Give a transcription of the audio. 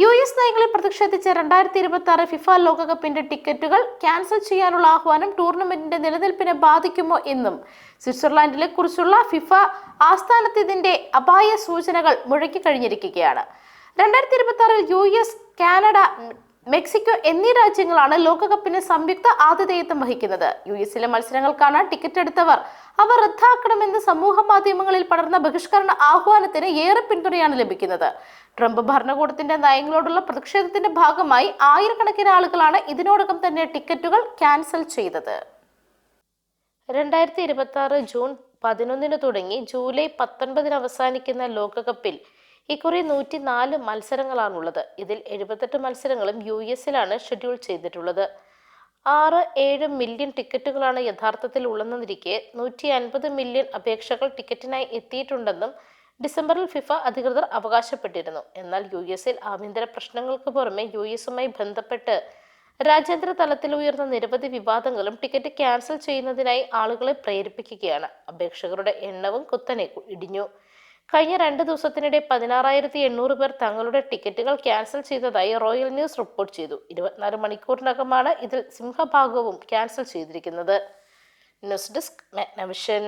U S നയങ്ങളിൽ പ്രതിഷേധിച്ച് രണ്ടായിരത്തി ഇരുപത്തി ആറ് ഫിഫ ലോകകപ്പിന്റെ ടിക്കറ്റുകൾ ക്യാൻസൽ ചെയ്യാനുള്ള ആഹ്വാനം ടൂർണമെന്റിന്റെ നിലനിൽപ്പിനെ ബാധിക്കുമോ എന്നും സ്വിറ്റ്സർലാൻഡിലെ കുറിച്ചുള്ള ഫിഫ ആസ്ഥാനത്തിന്റെ അപായ സൂചനകൾ മുഴക്കി കഴിഞ്ഞിരിക്കുകയാണ്. രണ്ടായിരത്തി ഇരുപത്തി ആറിൽ യു എസ് കാനഡ മെക്സിക്കോ എന്നീ രാജ്യങ്ങളാണ് ലോകകപ്പിന് സംയുക്ത ആതിഥേയത്വം വഹിക്കുന്നത്. യു എസിലെ മത്സരങ്ങൾക്കാണ് ടിക്കറ്റ് എടുത്തവർ. അവ റദ്ദാക്കണമെന്ന് സമൂഹ മാധ്യമങ്ങളിൽ പടർന്ന ബഹിഷ്കരണ ആഹ്വാനത്തിന് ഏറെ പിന്തുണയാണ് ലഭിക്കുന്നത്. ട്രംപ് ഭരണകൂടത്തിന്റെ നയങ്ങളോടുള്ള പ്രതിഷേധത്തിന്റെ ഭാഗമായി ആയിരക്കണക്കിന് ആളുകളാണ് ഇതിനോടകം തന്നെ ടിക്കറ്റുകൾ ക്യാൻസൽ ചെയ്തത്. രണ്ടായിരത്തി ഇരുപത്തി ആറ് ജൂൺ പതിനൊന്നിന് തുടങ്ങി ജൂലൈ പത്തൊൻപതിന് അവസാനിക്കുന്ന ലോകകപ്പിൽ ഇക്കുറി നൂറ്റി നാല് മത്സരങ്ങളാണുള്ളത്. ഇതിൽ എഴുപത്തെട്ട് മത്സരങ്ങളും യു എസിലാണ് ഷെഡ്യൂൾ ചെയ്തിട്ടുള്ളത്. ആറ് ഏഴ് മില്യൺ ടിക്കറ്റുകളാണ് യഥാർത്ഥത്തിൽ ഉള്ളതെന്നിരിക്കെ നൂറ്റി അൻപത് മില്യൺ അപേക്ഷകൾ ടിക്കറ്റിനായി എത്തിയിട്ടുണ്ടെന്നും ഡിസംബറിൽ ഫിഫ അധികൃതർ അവകാശപ്പെട്ടിരുന്നു. എന്നാൽ യു എസിൽ ആഭ്യന്തര പ്രശ്നങ്ങൾക്ക് പുറമെ യു എസുമായി ബന്ധപ്പെട്ട് രാജ്യാന്തര തലത്തിൽ ഉയർന്ന നിരവധി വിവാദങ്ങളും ടിക്കറ്റ് ക്യാൻസൽ ചെയ്യുന്നതിനായി ആളുകളെ പ്രേരിപ്പിക്കുകയാണ്. അപേക്ഷകരുടെ എണ്ണവും കുത്തനെ ഇടിഞ്ഞു. കഴിഞ്ഞ രണ്ട് ദിവസത്തിനിടെ പതിനാറായിരത്തി എണ്ണൂറ് പേർ തങ്ങളുടെ ടിക്കറ്റുകൾ ക്യാൻസൽ ചെയ്തതായി റോയൽ ന്യൂസ് റിപ്പോർട്ട് ചെയ്തു. ഇരുപത്തിനാല് മണിക്കൂറിനകമാണ് ഇതിൽ സിംഹഭാഗവും ക്യാൻസൽ ചെയ്തിരിക്കുന്നത്. News desk മെഗ്നവിഷൻ.